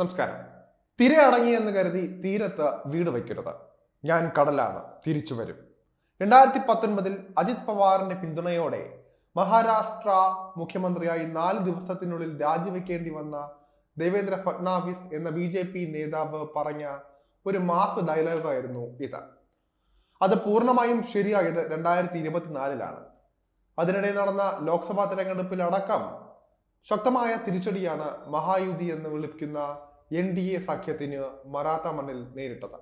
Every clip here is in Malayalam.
നമസ്കാരം. തിര അടങ്ങിയെന്ന് കരുതി തീരത്ത് വീട് വയ്ക്കരുത്. ഞാൻ കടലാണ് തിരിച്ചു വരും. രണ്ടായിരത്തി പത്തൊൻപതിൽ അജിത് പവാറിന്റെ പിന്തുണയോടെ മഹാരാഷ്ട്ര മുഖ്യമന്ത്രിയായി നാല് ദിവസത്തിനുള്ളിൽ രാജിവെക്കേണ്ടി വന്ന ദേവേന്ദ്ര ഫഡ്നാവിസ് എന്ന ബി ജെ പി നേതാവ് പറഞ്ഞ ഒരു മാസ് ഡയലോഗായിരുന്നു ഇത്. അത് പൂർണമായും ശരിയായത് രണ്ടായിരത്തി ഇരുപത്തിനാലിലാണ്. അതിനിടെ നടന്ന ലോക്സഭാ തെരഞ്ഞെടുപ്പിൽ അടക്കം ശക്തമായ തിരിച്ചടിയാണ് മഹായുതി എന്ന് വിളിക്കുന്ന എൻ ഡി എ സഖ്യത്തിന് മറാത്ത മണ്ണിൽ നേരിട്ടത്.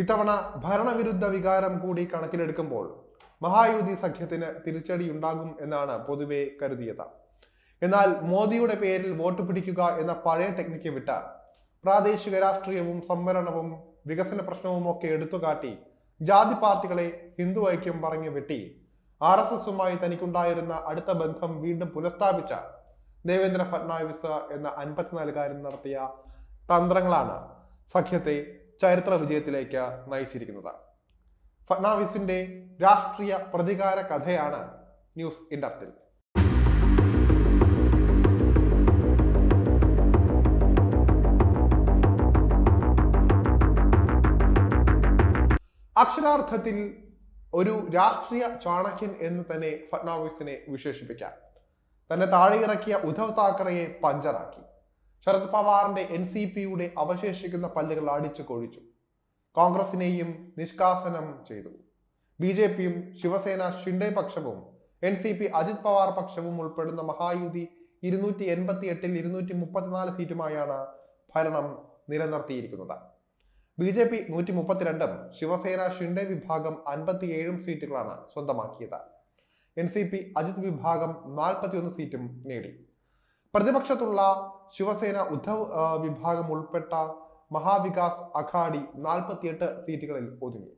ഇത്തവണ ഭരണവിരുദ്ധ വികാരം കൂടി കണക്കിലെടുക്കുമ്പോൾ മഹായുതി സഖ്യത്തിന് തിരിച്ചടി ഉണ്ടാകും എന്നാണ് പൊതുവെ കരുതിയത്. എന്നാൽ മോദിയുടെ പേരിൽ വോട്ട് പിടിക്കുക എന്ന പഴയ ടെക്നിക്ക് വിട്ട പ്രാദേശിക രാഷ്ട്രീയവും സംവരണവും വികസന പ്രശ്നവും ഒക്കെ എടുത്തുകാട്ടി ജാതി പാർട്ടികളെ ഹിന്ദു ഐക്യം പറഞ്ഞു വെട്ടി ആർ എസ് എസുമായി തനിക്കുണ്ടായിരുന്ന അടുത്ത ബന്ധം വീണ്ടും പുനഃസ്ഥാപിച്ച ദേവേന്ദ്ര ഫട്നാവിസ് എന്ന അൻപത്തിനാലുകാരൻ നടത്തിയ തന്ത്രങ്ങളാണ് സഖ്യത്തെ ചരിത്ര വിജയത്തിലേക്ക് നയിച്ചിരിക്കുന്നത്. ഫട്നാവിസിന്റെ രാഷ്ട്രീയ പ്രതികാര കഥയാണ് ന്യൂസ് ഇൻഡർത്തിൽ അക്ഷരാർത്ഥത്തിൽ ഒരു രാഷ്ട്രീയ ചാണക്യൻ എന്ന് തന്നെ ഫട്നാവിസിനെ വിശേഷിപ്പിക്കാം. തന്നെ താഴെയിറക്കിയ ഉദ്ധവ് താക്കറയെ പഞ്ചറാക്കി. ശരത് പവാറിന്റെ എൻ സി പിയുടെ അവശേഷിക്കുന്ന പല്ലുകൾ അടിച്ചു കൊഴിച്ചു. കോൺഗ്രസിനെയും നിഷ്കാസനം ചെയ്തു. ബി ജെ പിയും Shiv Sena Shinde പക്ഷവും N C P Ajit Pawar പക്ഷവും ഉൾപ്പെടുന്ന മഹായുതി ഇരുന്നൂറ്റി എൺപത്തി എട്ടിൽ ഇരുന്നൂറ്റി മുപ്പത്തിനാല് സീറ്റുമായാണ് ഭരണം നിലനിർത്തിയിരിക്കുന്നത്. ബി ജെ പി നൂറ്റി മുപ്പത്തിരണ്ടും ശിവസേന ഷിൻഡെ വിഭാഗം അൻപത്തിയേഴും സീറ്റുകളാണ് സ്വന്തമാക്കിയത്. എൻ സി പി അജിത് വിഭാഗം നാൽപ്പത്തിയൊന്ന് സീറ്റും നേടി. പ്രതിപക്ഷത്തുള്ള ശിവസേന ഉദ്ധവ് വിഭാഗം ഉൾപ്പെട്ട മഹാവികാസ് അഘാഡി നാൽപ്പത്തിയെട്ട് സീറ്റുകളിൽ ഒതുങ്ങി.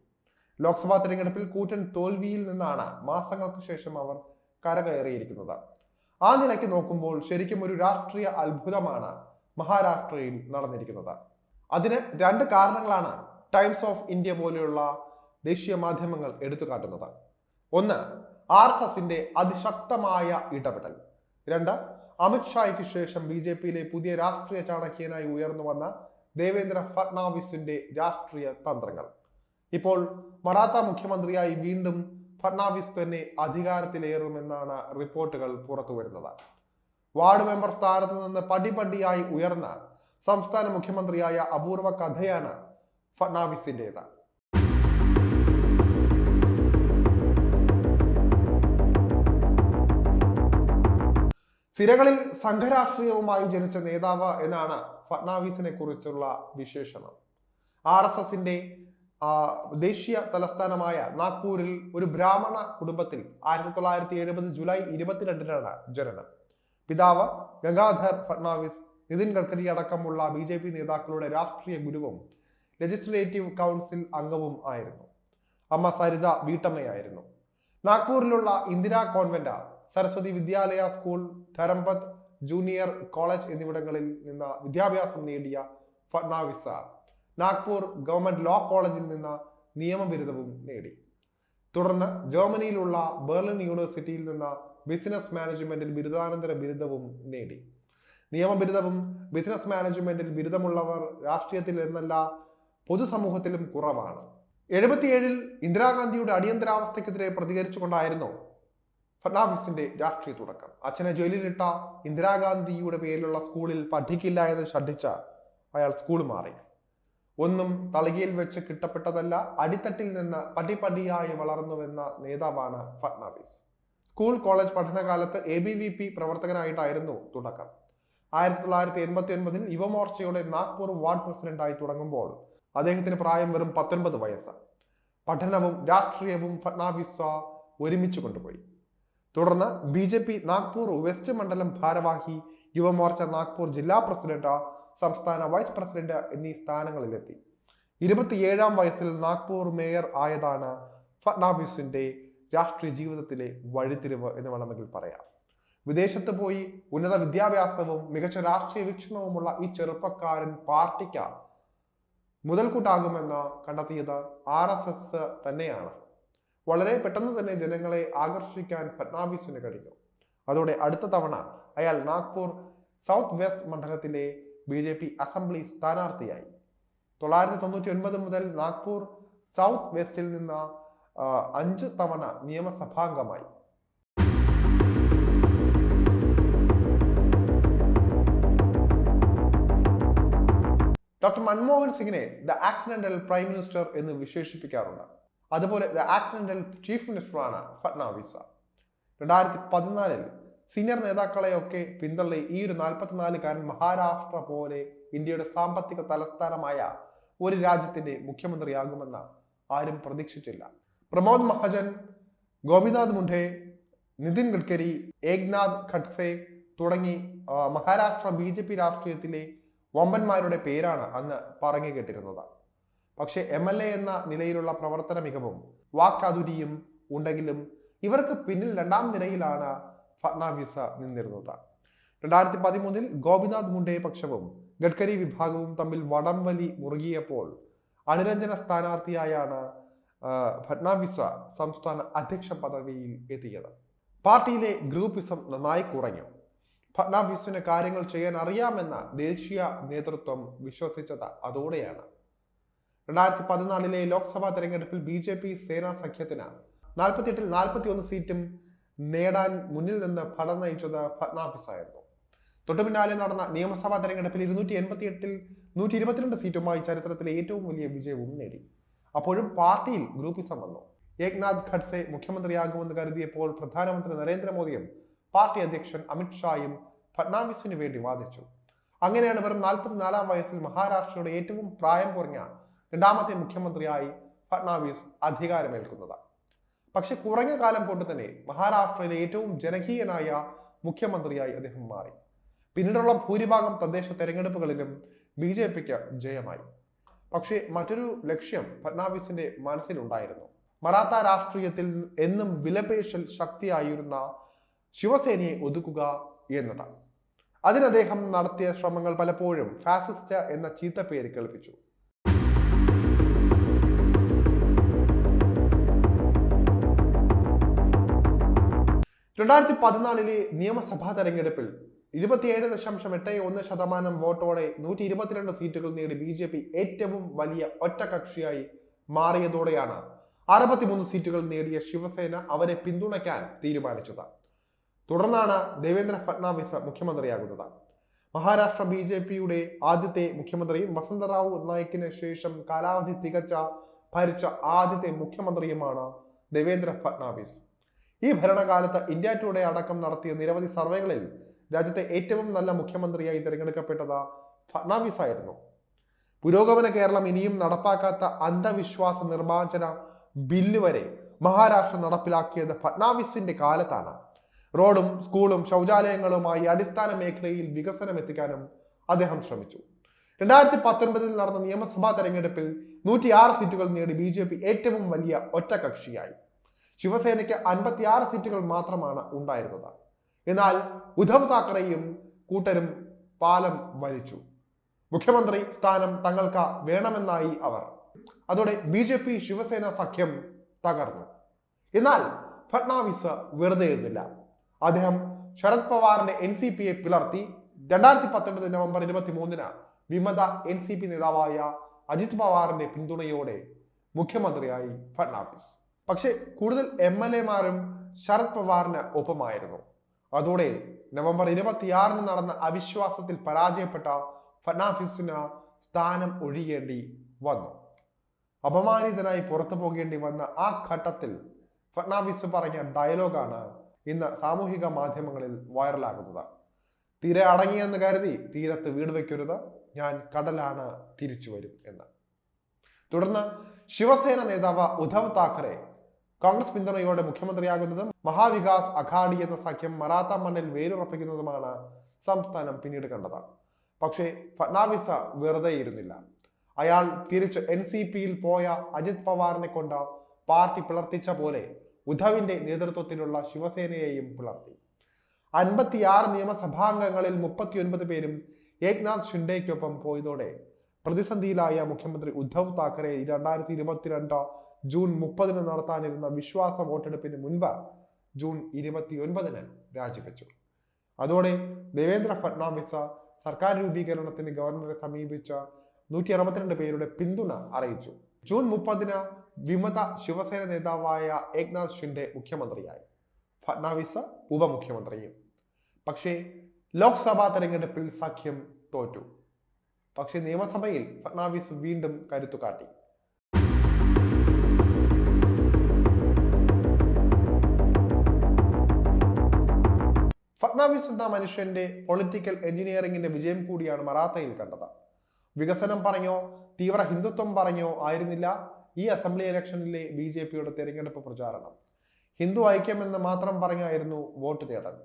ലോക്സഭാ തെരഞ്ഞെടുപ്പിൽ കൂറ്റൻ തോൽവിയിൽ നിന്നാണ് മാസങ്ങൾക്ക് ശേഷം അവർ കരകയറിയിരിക്കുന്നത്. ആ നിലയ്ക്ക് നോക്കുമ്പോൾ ശരിക്കും ഒരു രാഷ്ട്രീയ അത്ഭുതമാണ് മഹാരാഷ്ട്രയിൽ നടന്നിരിക്കുന്നത്. അതിന് രണ്ട് കാരണങ്ങളാണ് ടൈംസ് ഓഫ് ഇന്ത്യ പോലെയുള്ള ദേശീയ മാധ്യമങ്ങൾ എടുത്തു കാട്ടുന്നത് ഒന്ന് ആർ എസ് എസിന്റെ അതിശക്തമായ ഇടപെടൽ. രണ്ട് അമിത്ഷായ്ക്ക് ശേഷം ബി ജെ പിയിലെ പുതിയ രാഷ്ട്രീയ ചാണക്യനായി ഉയർന്നു വന്ന ദേവേന്ദ്ര ഫഡ്നാവിസിന്റെ രാഷ്ട്രീയ തന്ത്രങ്ങൾ. ഇപ്പോൾ മറാത്ത മുഖ്യമന്ത്രിയായി വീണ്ടും ഫഡ്നാവിസ് തന്നെ അധികാരത്തിലേറുമെന്നാണ് റിപ്പോർട്ടുകൾ പുറത്തുവരുന്നത്. വാർഡ് മെമ്പർ സ്ഥാനത്ത് നിന്ന് പടിപടിയായി ഉയർന്ന സംസ്ഥാന മുഖ്യമന്ത്രിയായ അപൂർവ കഥയാണ് ഫട്നാവിസിന്റേത്. സിരകളിൽ സംഘരാഷ്ട്രീയവുമായി ജനിച്ച നേതാവ് എന്നാണ് ഫഡ്നാവിസിനെ കുറിച്ചുള്ള വിശേഷണം. ആർ എസ് എസിന്റെ ദേശീയ തലസ്ഥാനമായ നാഗ്പൂരിൽ ഒരു ബ്രാഹ്മണ കുടുംബത്തിൽ ആയിരത്തി തൊള്ളായിരത്തി എഴുപത് ജൂലൈ ഇരുപത്തിരണ്ടിനാണ് ജനനം. പിതാവ് ഗംഗാധർ ഫട്നാവിസ് നിതിൻ ഗഡ്കരി അടക്കമുള്ള ബി ജെ പി നേതാക്കളുടെ രാഷ്ട്രീയ ഗുരുവും ലെജിസ്ലേറ്റീവ് കൗൺസിൽ അംഗവും ആയിരുന്നു. അമ്മ സരിത വീട്ടമ്മയായിരുന്നു. നാഗ്പൂരിലുള്ള Indira convent Saraswati Vidyalaya school Dharampeth junior college എന്നിവിടങ്ങളിൽ നിന്ന് വിദ്യാഭ്യാസം നേടിയ ഫഡ്നാവിസ നാഗ്പൂർ ഗവൺമെന്റ് ലോ കോളേജിൽ നിന്ന് നിയമബിരുദവും നേടി. തുടർന്ന് ജർമ്മനിയിലുള്ള ബെർലിൻ യൂണിവേഴ്സിറ്റിയിൽ നിന്ന് ബിസിനസ് മാനേജ്മെന്റിൽ ബിരുദാനന്തര ബിരുദവും നേടി. നിയമബിരുദവും ബിസിനസ് മാനേജ്മെന്റിൽ ബിരുദമുള്ളവർ രാഷ്ട്രീയത്തിൽ എന്നല്ല പൊതുസമൂഹത്തിലും കുറവാണ്. എഴുപത്തിയേഴിൽ ഇന്ദിരാഗാന്ധിയുടെ അടിയന്തരാവസ്ഥയ്ക്കെതിരെ പ്രതികരിച്ചുകൊണ്ടായിരുന്നു ഫഡ്നാവിസിന്റെ രാഷ്ട്രീയ തുടക്കം. അച്ഛനെ ജയിലിലിട്ട ഇന്ദിരാഗാന്ധിയുടെ പേരിലുള്ള സ്കൂളിൽ പഠിക്കില്ല എന്ന് ശ്രദ്ധിച്ച അയാൾ സ്കൂൾ മാറി. ഒന്നും തളികയിൽ വെച്ച് കിട്ടപ്പെട്ടതല്ല അടിത്തട്ടിൽ നിന്ന് പടിപടിയായി വളർന്നുവെന്ന നേതാവാണ് ഫഡ്നാവിസ് സ്കൂൾ കോളേജ് പഠനകാലത്ത് എ ബി വി പി പ്രവർത്തകനായിട്ടായിരുന്നു തുടക്കം. ആയിരത്തി തൊള്ളായിരത്തി എൺപത്തി ഒൻപതിൽ യുവമോർച്ചയുടെ നാഗ്പൂർ വാർഡ് പ്രസിഡന്റായി തുടങ്ങുമ്പോൾ അദ്ദേഹത്തിന് പ്രായം വെറും പത്തൊൻപത് വയസ്സ്. പഠനവും രാഷ്ട്രീയവും ഫട്നാവിസ് ഒരുമിച്ച് കൊണ്ടുപോയി. തുടർന്ന് B J P Nagpur west മണ്ഡലം ഭാരവാഹി യുവമോർച്ച നാഗ്പൂർ ജില്ലാ പ്രസിഡന്റ് സംസ്ഥാന വൈസ് പ്രസിഡന്റ് എന്നീ സ്ഥാനങ്ങളിലെത്തി. ഇരുപത്തിയേഴാം വയസ്സിൽ നാഗ്പൂർ മേയർ ആയതാണ് ഫട്നാവിസിന്റെ രാഷ്ട്രീയ ജീവിതത്തിലെ വഴിത്തിരിവ് എന്ന് വേണമെങ്കിൽ പറയാം. വിദേശത്ത് പോയി ഉന്നത വിദ്യാഭ്യാസവും മികച്ച രാഷ്ട്രീയ വീക്ഷണവുമുള്ള ഈ ചെറുപ്പക്കാരൻ പാർട്ടിക്ക് മുതൽക്കൂട്ടാകുമെന്ന് കണ്ടെത്തിയത് ആർ എസ് എസ് തന്നെയാണ്. വളരെ പെട്ടെന്ന് തന്നെ ജനങ്ങളെ ആകർഷിക്കാൻ ഫട്നാവിസിന് കഴിഞ്ഞു. അതോടെ അടുത്ത തവണ അയാൾ നാഗ്പൂർ സൗത്ത് വെസ്റ്റ് മണ്ഡലത്തിലെ ബി ജെ പി അസംബ്ലി സ്ഥാനാർത്ഥിയായി. തൊള്ളായിരത്തി തൊണ്ണൂറ്റി ഒൻപത് മുതൽ നാഗ്പൂർ സൗത്ത് വെസ്റ്റിൽ നിന്ന് അഞ്ച് തവണ നിയമസഭാംഗമായി. ഡോക്ടർ മൻമോഹൻ സിംഗിനെ ദ ആക്സിഡന്റൽ പ്രൈം മിനിസ്റ്റർ എന്ന് വിശേഷിപ്പിക്കാറുണ്ട്. അതുപോലെ ദ ആക്സിഡന്റൽ ചീഫ് മിനിസ്റ്ററാണ് ഫട്നാവിസ. രണ്ടായിരത്തി പതിനാലിൽ സീനിയർ നേതാക്കളെയൊക്കെ പിന്തള്ളി ഈ ഒരു നാൽപ്പത്തിനാലുകാരൻ മഹാരാഷ്ട്ര പോലെ ഇന്ത്യയുടെ സാമ്പത്തിക തലസ്ഥാനമായ ഒരു രാജ്യത്തിന്റെ മുഖ്യമന്ത്രിയാകുമെന്ന് ആരും പ്രതീക്ഷിച്ചില്ല. പ്രമോദ് മഹാജൻ ഗോപിനാഥ് മുണ്ടേ നിതിൻ ഗഡ്കരി ഏക്നാഥ് ഖഡ്സെ തുടങ്ങി മഹാരാഷ്ട്ര ബി രാഷ്ട്രീയത്തിലെ വമ്പന്മാരുടെ പേരാണ് അന്ന് പറഞ്ഞു കേട്ടിരുന്നത്. പക്ഷെ എം എൽ എ എന്ന നിലയിലുള്ള പ്രവർത്തന മികവും വാക്ചാതുരിയും ഉണ്ടെങ്കിലും ഇവർക്ക് പിന്നിൽ രണ്ടാം നിരയിലാണ് ഫട്നാവിസ് നിന്നിരുന്നത്. രണ്ടായിരത്തി പതിമൂന്നിൽ ഗോപിനാഥ് മുണ്ടെ പക്ഷവും ഗഡ്കരി വിഭാഗവും തമ്മിൽ വടംവലി മുറുകിയപ്പോൾ അനുരഞ്ജന സ്ഥാനാർത്ഥിയായാണ് ഫഡ്നാവിസ സംസ്ഥാന അധ്യക്ഷ പദവിയിൽ എത്തിയത്. പാർട്ടിയിലെ ഗ്രൂപ്പിസം നന്നായി കുറഞ്ഞു. ഫട്നാവിസിന് കാര്യങ്ങൾ ചെയ്യാൻ അറിയാമെന്ന ദേശീയ നേതൃത്വം വിശ്വസിച്ചത് അതോടെയാണ്. രണ്ടായിരത്തി പതിനാലിലെ ലോക്സഭാ തെരഞ്ഞെടുപ്പിൽ ബി ജെ പി സേനാ സഖ്യത്തിന് നാൽപ്പത്തിയെട്ടിൽ നാൽപ്പത്തി ഒന്ന് സീറ്റും നേടാൻ മുന്നിൽ നിന്ന് ഫലം നയിച്ചത് ഫഡ്നാവിസ് ആയിരുന്നു തൊട്ടു പിന്നാലെ നടന്ന നിയമസഭാ തെരഞ്ഞെടുപ്പിൽ ഇരുന്നൂറ്റി എൺപത്തി എട്ടിൽ നൂറ്റി ഇരുപത്തിരണ്ട് സീറ്റുമായി ചരിത്രത്തിലെ ഏറ്റവും വലിയ വിജയവും നേടി. അപ്പോഴും പാർട്ടിയിൽ ഗ്രൂപ്പിസം വന്നു. ഏക്നാഥ് ഖഡ്സെ മുഖ്യമന്ത്രിയാകുമെന്ന് കരുതിയപ്പോൾ പ്രധാനമന്ത്രി നരേന്ദ്രമോദിയും പാർട്ടി അധ്യക്ഷൻ അമിത്ഷായും ഫഡ്നാവിസിന് വേണ്ടി വാദിച്ചു. അങ്ങനെയാണ് വെറും നാൽപ്പത്തിനാലാം വയസ്സിൽ മഹാരാഷ്ട്രയുടെ ഏറ്റവും പ്രായം കുറഞ്ഞ രണ്ടാമത്തെ മുഖ്യമന്ത്രിയായി ഫഡ്നാവിസ് അധികാരമേൽക്കുന്നത്. പക്ഷെ കുറഞ്ഞ കാലം കൊണ്ട് തന്നെ മഹാരാഷ്ട്രയിലെ ഏറ്റവും ജനകീയനായ മുഖ്യമന്ത്രിയായി അദ്ദേഹം മാറി. പിന്നീടുള്ള ഭൂരിഭാഗം തദ്ദേശ തെരഞ്ഞെടുപ്പുകളിലും ബി ജെ പിക്ക് ജയമായി. പക്ഷേ മറ്റൊരു ലക്ഷ്യം ഫഡ്നാവിസിന്റെ മനസ്സിലുണ്ടായിരുന്നു. മറാത്ത രാഷ്ട്രീയത്തിൽ എന്നും വിലപേശൽ ശക്തിയായിരുന്ന ശിവസേനയെ ഒതുക്കുക എന്നത് അതിന് അദ്ദേഹം നടത്തിയ ശ്രമങ്ങൾ പലപ്പോഴും ഫാസിസ്റ്റ് എന്ന ചീത്ത പേര് കേൾപ്പിച്ചു. രണ്ടായിരത്തി പതിനാലിലെ നിയമസഭാ തെരഞ്ഞെടുപ്പിൽ ഇരുപത്തിയേഴ് ദശാംശം എട്ട് ഒന്ന് ശതമാനം വോട്ടോടെ നൂറ്റി ഇരുപത്തിരണ്ട് സീറ്റുകൾ നേടി ബി ജെ പി ഏറ്റവും വലിയ ഒറ്റകക്ഷിയായി മാറിയതോടെയാണ് അറുപത്തിമൂന്ന് സീറ്റുകൾ നേടിയ ശിവസേന അവരെ പിന്തുണയ്ക്കാൻ തീരുമാനിച്ചത്. തുടർന്നാണ് ദേവേന്ദ്ര ഫട്നാവിസ് മുഖ്യമന്ത്രിയാകുന്നത്. മഹാരാഷ്ട്ര ബി ജെ പിയുടെ ആദ്യത്തെ മുഖ്യമന്ത്രിയും വസന്തറാവു നായിക്കിന് ശേഷം കാലാവധി തികച്ച ഭരിച്ച ആദ്യത്തെ മുഖ്യമന്ത്രിയുമാണ് ദേവേന്ദ്ര ഫട്നാവിസ് ഈ ഭരണകാലത്ത് ഇന്ത്യ ടുഡേ അടക്കം നടത്തിയ നിരവധി സർവേകളിൽ രാജ്യത്തെ ഏറ്റവും നല്ല മുഖ്യമന്ത്രിയായി തിരഞ്ഞെടുക്കപ്പെട്ടത് ഫട്നാവിസ് ആയിരുന്നു പുരോഗമന കേരളം ഇനിയും നടപ്പാക്കാത്ത അന്ധവിശ്വാസ നിർമ്മാർജന ബില്ല് വരെ മഹാരാഷ്ട്ര നടപ്പിലാക്കിയത് ഫട്നാവിസിന്റെ കാലത്താണ്. റോഡും സ്കൂളും ശൗചാലയങ്ങളുമായി അടിസ്ഥാന മേഖലയിൽ വികസനം എത്തിക്കാനും അദ്ദേഹം ശ്രമിച്ചു. രണ്ടായിരത്തി പത്തൊൻപതിൽ നടന്ന നിയമസഭാ തെരഞ്ഞെടുപ്പിൽ നൂറ്റിയാറ് സീറ്റുകൾ നേടി ബി ജെ പി ഏറ്റവും വലിയ ഒറ്റകക്ഷിയായി. ശിവസേനയ്ക്ക് അൻപത്തിയാറ് സീറ്റുകൾ മാത്രമാണ് ഉണ്ടായിരുന്നത്. എന്നാൽ ഉദ്ധവ് താക്കറെയും കൂട്ടരും പാലം വലിച്ചു. മുഖ്യമന്ത്രി സ്ഥാനം തങ്ങൾക്ക് വേണമെന്നായി അവർ. അതോടെ ബി ജെ പി ശിവസേന സഖ്യം തകർന്നു. എന്നാൽ ഫട്നാവിസ് വെറുതെ ഇരുന്നില്ല. അദ്ദേഹം ശരത് പവാറിന്റെ എൻ സി പിയെ പിളർത്തി രണ്ടായിരത്തി പത്തൊൻപത് നവംബർ ഇരുപത്തി മൂന്നിന് വിമത എൻ സി പി നേതാവായ അജിത് പവാറിന്റെ പിന്തുണയോടെ മുഖ്യമന്ത്രിയായി ഫഡ്നാവിസ് പക്ഷേ കൂടുതൽ എം എൽ എമാരും ശരത് പവാറിന് ഒപ്പമായിരുന്നു. അതോടെ നവംബർ ഇരുപത്തിയാറിന് നടന്ന അവിശ്വാസത്തിൽ പരാജയപ്പെട്ട ഫഡ്നാഫിസിന് സ്ഥാനം ഒഴിയേണ്ടി വന്നു. അപമാനിതനായി പുറത്തു പോകേണ്ടി വന്ന ആ ഘട്ടത്തിൽ ഫഡ്നാവിസ് പറഞ്ഞ ഡയലോഗാണ് ഇന്ന് സാമൂഹിക മാധ്യമങ്ങളിൽ വൈറലാകുന്നത്. തീരെ അടങ്ങിയെന്ന് കരുതി തീരത്ത് വീട് വയ്ക്കരുത് ഞാൻ കടലാണ് തിരിച്ചു വരും എന്ന്. തുടർന്ന് ശിവസേന നേതാവ് ഉദ്ധവ് താക്കറെ കോൺഗ്രസ് പിന്തുണയോടെ മുഖ്യമന്ത്രിയാകുന്നതും മഹാവികാസ് അഘാഡി എന്ന സഖ്യം മറാത്ത മണ്ണിൽ വേരുറപ്പിക്കുന്നതുമാണ് സംസ്ഥാനം പിന്നീട് കണ്ടത്. പക്ഷേ ഫട്നാവിസ വെറുതെ ഇരുന്നില്ല. അയാൾ തിരിച്ച് എൻ സി പിയിൽ പോയ അജിത് പവാറിനെ കൊണ്ട് പാർട്ടി പിളർത്തിച്ച പോലെ ഉദ്ധവിന്റെ നേതൃത്വത്തിലുള്ള ശിവസേനയെയും പിളർത്തി അൻപത്തിയാറ് നിയമസഭാംഗങ്ങളിൽ മുപ്പത്തിയൊൻപത് പേരും ഏക്നാഥ് ഷിൻഡെയ്ക്കൊപ്പം പോയതോടെ പ്രതിസന്ധിയിലായ മുഖ്യമന്ത്രി ഉദ്ധവ് താക്കറെ രണ്ടായിരത്തി ഇരുപത്തിരണ്ട് ജൂൺ മുപ്പതിന് നടത്താനിരുന്ന വിശ്വാസ വോട്ടെടുപ്പിന് മുൻപ് ജൂൺ ഇരുപത്തിയൊൻപതിന് രാജിവെച്ചു. അതോടെ ദേവേന്ദ്ര ഫട്നാവിസ് സർക്കാർ രൂപീകരണത്തിന് ഗവർണറെ സമീപിച്ച നൂറ്റി അറുപത്തിരണ്ട് പേരുടെ പിന്തുണ അറിയിച്ചു. ജൂൺ മുപ്പതിന് വിമത ശിവസേന നേതാവായ ഏക്നാഥ് ഷിൻഡെ മുഖ്യമന്ത്രിയായി. ഫഡ്നാവിസ് ഉപമുഖ്യമന്ത്രിയും. പക്ഷേ ലോക്സഭാ തെരഞ്ഞെടുപ്പിൽ സഖ്യം തോറ്റു. പക്ഷേ നിയമസഭയിൽ ഫഡ്നാവിസ് വീണ്ടും കരുത്തു കാട്ടി. ഫഡ്നാവിസ് എന്ന മനുഷ്യന്റെ പൊളിറ്റിക്കൽ എഞ്ചിനീയറിംഗിന്റെ വിജയം കൂടിയാണ് മറാത്തയിൽ കണ്ടത്. വികസനം പറഞ്ഞോ തീവ്ര ഹിന്ദുത്വം പറഞ്ഞോ ആയിരുന്നില്ല ഈ അസംബ്ലി ഇലക്ഷനിലെ ബി ജെ പിയുടെ തെരഞ്ഞെടുപ്പ് പ്രചാരണം. ഹിന്ദു ഐക്യമെന്ന് മാത്രം പറഞ്ഞായിരുന്നു വോട്ട് തേടൽ.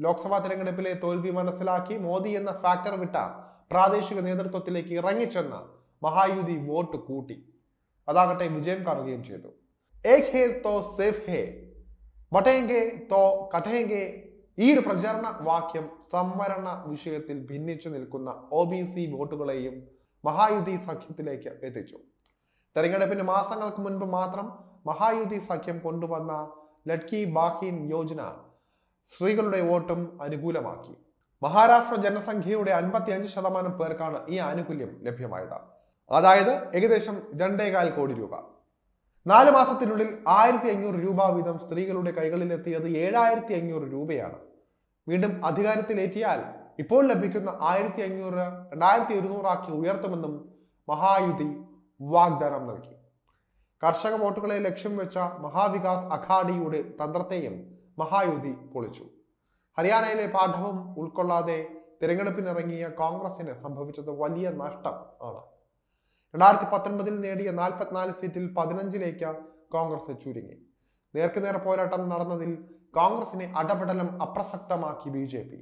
ലോക്സഭാ തെരഞ്ഞെടുപ്പിലെ തോൽവി മനസ്സിലാക്കി മോദി എന്ന ഫാക്ടർ വിട്ട പ്രാദേശിക നേതൃത്വത്തിലേക്ക് ഇറങ്ങിച്ചെന്ന മഹായുതി വോട്ട് കൂട്ടി. അതാകട്ടെ വിജയം കാണുകയും ചെയ്തു. ഏക് ഹേ തോ സേഫ് ഹേ വട്ടേങ്കെ തോ കട്ടേങ്കെ ഈ ഒരു പ്രചരണ വാക്യം സംവരണ വിഷയത്തിൽ ഭിന്നിച്ചു നിൽക്കുന്ന ഒ ബി സി വോട്ടുകളെയും മഹായുതി സഖ്യത്തിലേക്ക് എത്തിച്ചു. തെരഞ്ഞെടുപ്പിന് മാസങ്ങൾക്ക് മുൻപ് മാത്രം മഹായുതി സഖ്യം കൊണ്ടുവന്ന ലഡ്കി ബാഹിൻ യോജന സ്ത്രീകളുടെ വോട്ടും അനുകൂലമാക്കി. മഹാരാഷ്ട്ര ജനസംഖ്യയുടെ അൻപത്തി അഞ്ച് ശതമാനം പേർക്കാണ് ഈ ആനുകൂല്യം ലഭ്യമായത്. അതായത് ഏകദേശം രണ്ടേകാൽ കോടി രൂപ. നാല് മാസത്തിനുള്ളിൽ ആയിരത്തി അഞ്ഞൂറ് രൂപ വീതം സ്ത്രീകളുടെ കൈകളിലെത്തിയത് ഏഴായിരത്തി അഞ്ഞൂറ് രൂപയാണ്. വീണ്ടും അധികാരത്തിലേറ്റിയാൽ ഇപ്പോൾ ലഭിക്കുന്ന ആയിരത്തി അഞ്ഞൂറ് രണ്ടായിരത്തി ഒരുന്നൂറാക്കി ഉയർത്തുമെന്നും മഹായുതി വാഗ്ദാനം നൽകി. കർഷക വോട്ടുകളെ ലക്ഷ്യം വെച്ച മഹാവികാസ് അഘാഡിയുടെ തന്ത്രത്തെയും മഹായുതി പൊളിച്ചു. ഹരിയാനയിലെ പാഠവും ഉൾക്കൊള്ളാതെ തിരഞ്ഞെടുപ്പിനിറങ്ങിയ കോൺഗ്രസിന് സംഭവിച്ചത് വലിയ നഷ്ടം ആണ്. രണ്ടായിരത്തി പത്തൊൻപതിൽ നേടിയ നാൽപ്പത്തിനാല് സീറ്റിൽ പതിനഞ്ചിലേക്ക് കോൺഗ്രസ് ചുരുങ്ങി. നേർക്കുനേർ പോരാട്ടം നടന്നതിൽ കോൺഗ്രസിനെ അടപടലം അപ്രസക്തമാക്കി ബി ജെ പി.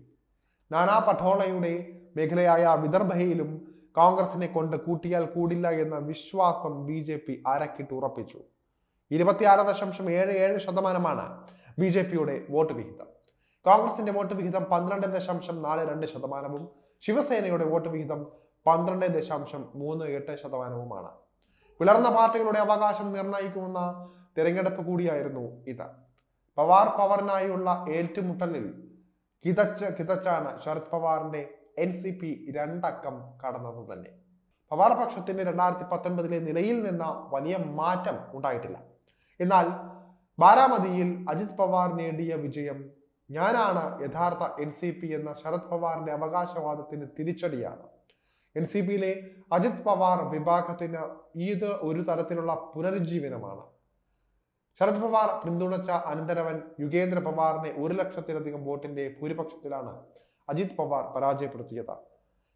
നാനാ പട്ടോളയുടെ മേഖലയായ വിദർഭയിലും കോൺഗ്രസിനെ കൊണ്ട് കൂട്ടിയാൽ കൂടില്ല എന്ന വിശ്വാസം ബി ജെ പി അരക്കിട്ട് ഉറപ്പിച്ചു. ഇരുപത്തിയാറ് ദശാംശം ഏഴ് ഏഴ് ശതമാനമാണ് ബി ജെ പിയുടെ വോട്ട് വിഹിതം. കോൺഗ്രസിന്റെ വോട്ട് വിഹിതം പന്ത്രണ്ട് ദശാംശം നാല് രണ്ട് ശതമാനവും ശിവസേനയുടെ വോട്ട് വിഹിതം പന്ത്രണ്ട് ദശാംശം മൂന്ന് എട്ട് ശതമാനവുമാണ്. പിളർന്ന പാർട്ടികളുടെ അവകാശം നിർണയിക്കുമെന്ന തിരഞ്ഞെടുപ്പ് കൂടിയായിരുന്നു ഇത്. പവാർ പവറിനായുള്ള ഏറ്റുമുട്ടലിൽ കിതച്ച് കിതച്ചാണ് ശരത് പവാറിന്റെ എൻ സി പി രണ്ടക്കം കടന്നത് തന്നെ. പവാർ പക്ഷത്തിന്റെ രണ്ടായിരത്തി പത്തൊൻപതിലെ നിലയിൽ നിന്ന് വലിയ മാറ്റം ഉണ്ടായിട്ടില്ല. എന്നാൽ ബാരാമതിയിൽ അജിത് പവാർ നേടിയ വിജയം ഞാനാണ് യഥാർത്ഥ എൻ സി പി എന്ന ശരത് പവാറിന്റെ അവകാശവാദത്തിന് തിരിച്ചടിയാണ്. എൻ സി പിയിലെ അജിത് പവാർ വിഭാഗത്തിന് ഇത് ഒരു തരത്തിലുള്ള പുനരുജ്ജീവനമാണ്. ശരത് പവാർ പിന്തുണച്ച അനന്തരവൻ യുഗേന്ദ്ര പവാറിനെ ഒരു ലക്ഷത്തിലധികം വോട്ടിന്റെ ഭൂരിപക്ഷത്തിലാണ് അജിത് പവാർ പരാജയപ്പെടുത്തിയത്.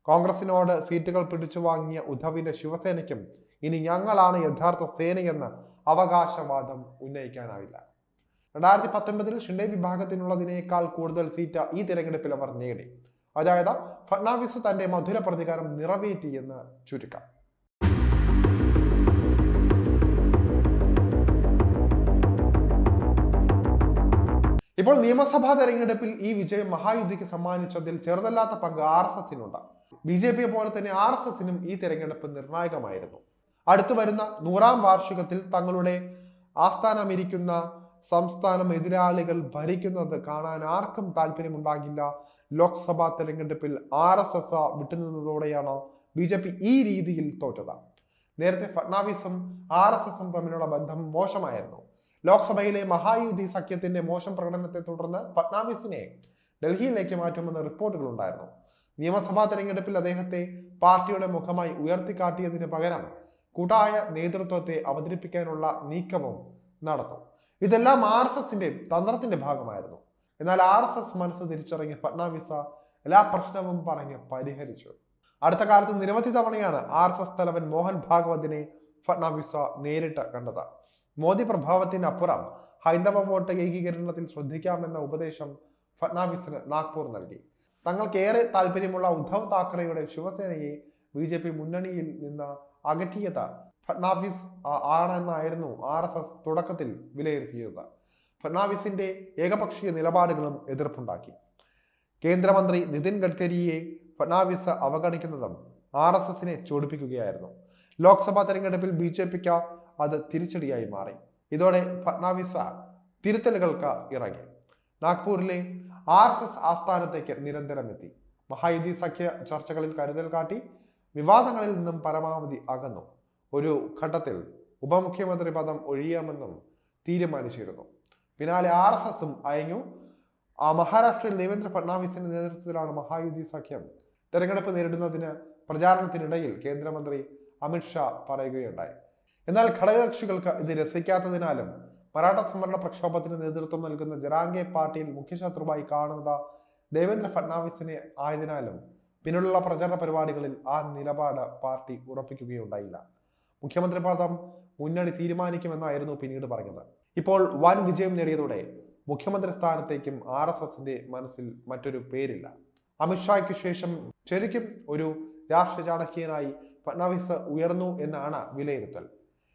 കോൺഗ്രസിനോട് സീറ്റുകൾ പിടിച്ചു വാങ്ങിയ ഉദ്ധവിന്റെ ശിവസേനയ്ക്കും ഇനി ഞങ്ങളാണ് യഥാർത്ഥ സേനയെന്ന് അവകാശവാദം ഉന്നയിക്കാനാവില്ല. രണ്ടായിരത്തി പത്തൊൻപതിൽ ഷിൻഡെ വിഭാഗത്തിനുള്ളതിനേക്കാൾ കൂടുതൽ സീറ്റ് ഈ തിരഞ്ഞെടുപ്പിൽ അവർ നേടി. അതായത് ഫഡ്നാവിസ് തന്റെ മധുര പ്രതികാരം നിറവേറ്റിയെന്ന് ചുരുക്കം. ഇപ്പോൾ നിയമസഭാ തെരഞ്ഞെടുപ്പിൽ ഈ വിജയം മഹായുദ്ധിക്ക് സമ്മാനിച്ചതിൽ ചെറുതല്ലാത്ത പങ്ക് ആർ എസ് എസിനുണ്ട്. ബി ജെ പിയെ പോലെ തന്നെ ആർ എസ് എസിനും ഈ തെരഞ്ഞെടുപ്പ് നിർണായകമായിരുന്നു. അടുത്തു വരുന്ന നൂറാം വാർഷികത്തിൽ തങ്ങളുടെ ആസ്ഥാനമിരിക്കുന്ന സംസ്ഥാനം എതിരാളികൾ ഭരിക്കുന്നത് കാണാൻ ആർക്കും താല്പര്യമുണ്ടാകില്ല. ലോക്സഭാ തെരഞ്ഞെടുപ്പിൽ ആർ എസ് എസ് വിട്ടുനിന്നതോടെയാണ് ബി ജെ പി ഈ രീതിയിൽ തോറ്റത്. നേരത്തെ ഫഡ്നാവിസും ആർ എസ് എസും തമ്മിലുള്ള ബന്ധം മോശമായിരുന്നു. ലോക്സഭയിലെ മഹായുതി സഖ്യത്തിന്റെ മോശം പ്രകടനത്തെ തുടർന്ന് ഫഡ്നാവിസിനെ ഡൽഹിയിലേക്ക് മാറ്റുമെന്ന റിപ്പോർട്ടുകൾ ഉണ്ടായിരുന്നു നിയമസഭാ തെരഞ്ഞെടുപ്പിൽ അദ്ദേഹത്തെ പാർട്ടിയുടെ മുഖമായി ഉയർത്തിക്കാട്ടിയതിന് പകരം കൂട്ടായ നേതൃത്വത്തെ അവതരിപ്പിക്കാനുള്ള നീക്കവും നടന്നു. ഇതെല്ലാം ആർ എസ് എസിന്റെ തന്ത്രത്തിന്റെ ഭാഗമായിരുന്നു. എന്നാൽ ആർ എസ് എസ് മനസ്സ് തിരിച്ചറിഞ്ഞ ഫഡ്നാവിസ എല്ലാ പ്രശ്നവും പറഞ്ഞ് പരിഹരിച്ചു. അടുത്ത കാലത്ത് നിരവധി തവണയാണ് ആർ എസ് എസ് തലവൻ മോഹൻ ഭാഗവതിനെ ഫഡ്നാവിസ നേരിട്ട് കണ്ടത്. മോദി പ്രഭാവത്തിനപ്പുറം ഹൈന്ദവ വോട്ട് ഏകീകരണത്തിൽ ശ്രദ്ധിക്കാമെന്ന ഉപദേശം ഫഡ്നാവിസിന് നാഗ്പൂർ നൽകി. തങ്ങൾക്കേറെ താല്പര്യമുള്ള ഉദ്ധവ് താക്കറെയുടെ ശിവസേനയെ ബി ജെ പി മുന്നണിയിൽ നിന്ന് അകറ്റിയത് ഫഡ്നാവിസ് ആണെന്നായിരുന്നു ആർ എസ് എസ് തുടക്കത്തിൽ വിലയിരുത്തിയത്. ഫഡ്നാവിസിന്റെ ഏകപക്ഷീയ നിലപാടുകളും എതിർപ്പുണ്ടാക്കി. കേന്ദ്രമന്ത്രി നിതിൻ ഗഡ്കരിയെ ഫഡ്നാവിസ് അവഗണിക്കുന്നതും ആർ എസ് എസിനെ ചൊടിപ്പിക്കുകയായിരുന്നു. ലോക്സഭാ തെരഞ്ഞെടുപ്പിൽ ബി ജെ പിക്ക് അത് തിരിച്ചടിയായി മാറി. ഇതോടെ ഫഡ്നാവിസ തിരുത്തലുകൾക്ക് ഇറങ്ങി. നാഗ്പൂരിലെ ആർ എസ് എസ് ആസ്ഥാനത്തേക്ക് നിരന്തരം എത്തി മഹായുതി സഖ്യ ചർച്ചകളിൽ കരുതൽ കാട്ടി വിവാദങ്ങളിൽ നിന്നും പരമാവധി അകന്നു. ഒരു ഘട്ടത്തിൽ ഉപമുഖ്യമന്ത്രി പദം ഒഴിയാമെന്നും തീരുമാനിച്ചിരുന്നു. പിന്നാലെ ആർ എസ് എസും അയഞ്ഞു. ആ മഹാരാഷ്ട്രയിൽ ദേവേന്ദ്ര ഫട്നാവിസിന്റെ നേതൃത്വത്തിലാണ് മഹായുതി സഖ്യം തെരഞ്ഞെടുപ്പ് നേരിടുന്നതിന് പ്രചാരണത്തിനിടയിൽ കേന്ദ്രമന്ത്രി അമിത്ഷാ പറയുകയുണ്ടായി. എന്നാൽ ഘടകകക്ഷികൾക്ക് ഇത് രസിക്കാത്തതിനാലും മറാഠ സംവരണ പ്രക്ഷോഭത്തിന് നേതൃത്വം നൽകുന്ന ജറാംഗെ പാർട്ടിയിൽ മുഖ്യശത്രുവായി കാണുന്നത് ദേവേന്ദ്ര ഫഡ്നാവിസിനെ ആയതിനാലും പിന്നീടുള്ള പ്രചരണ പരിപാടികളിൽ ആ നിലപാട് പാർട്ടി ഉറപ്പിക്കുകയുണ്ടായില്ല. മുഖ്യമന്ത്രി പദം മുന്നണി തീരുമാനിക്കുമെന്നായിരുന്നു പിന്നീട് പറഞ്ഞത്. ഇപ്പോൾ വൻ വിജയം നേടിയതോടെ മുഖ്യമന്ത്രി സ്ഥാനത്തേക്കും ആർ എസ് എസിന്റെ മനസ്സിൽ മറ്റൊരു പേരില്ല. അമിത്ഷായ്ക്ക് ശേഷം ശരിക്കും ഒരു രാഷ്ട്രീയ ചാണക്യനായി ഫഡ്നാവിസ് ഉയർന്നു എന്നാണ് വിലയിരുത്തൽ.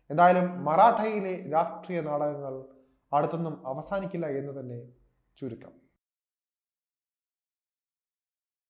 എന്തായാലും മറാഠയിലെ രാഷ്ട്രീയ നാടകങ്ങൾ അടുത്തൊന്നും അവസാനിക്കില്ല എന്ന് തന്നെ ചുരുക്കം.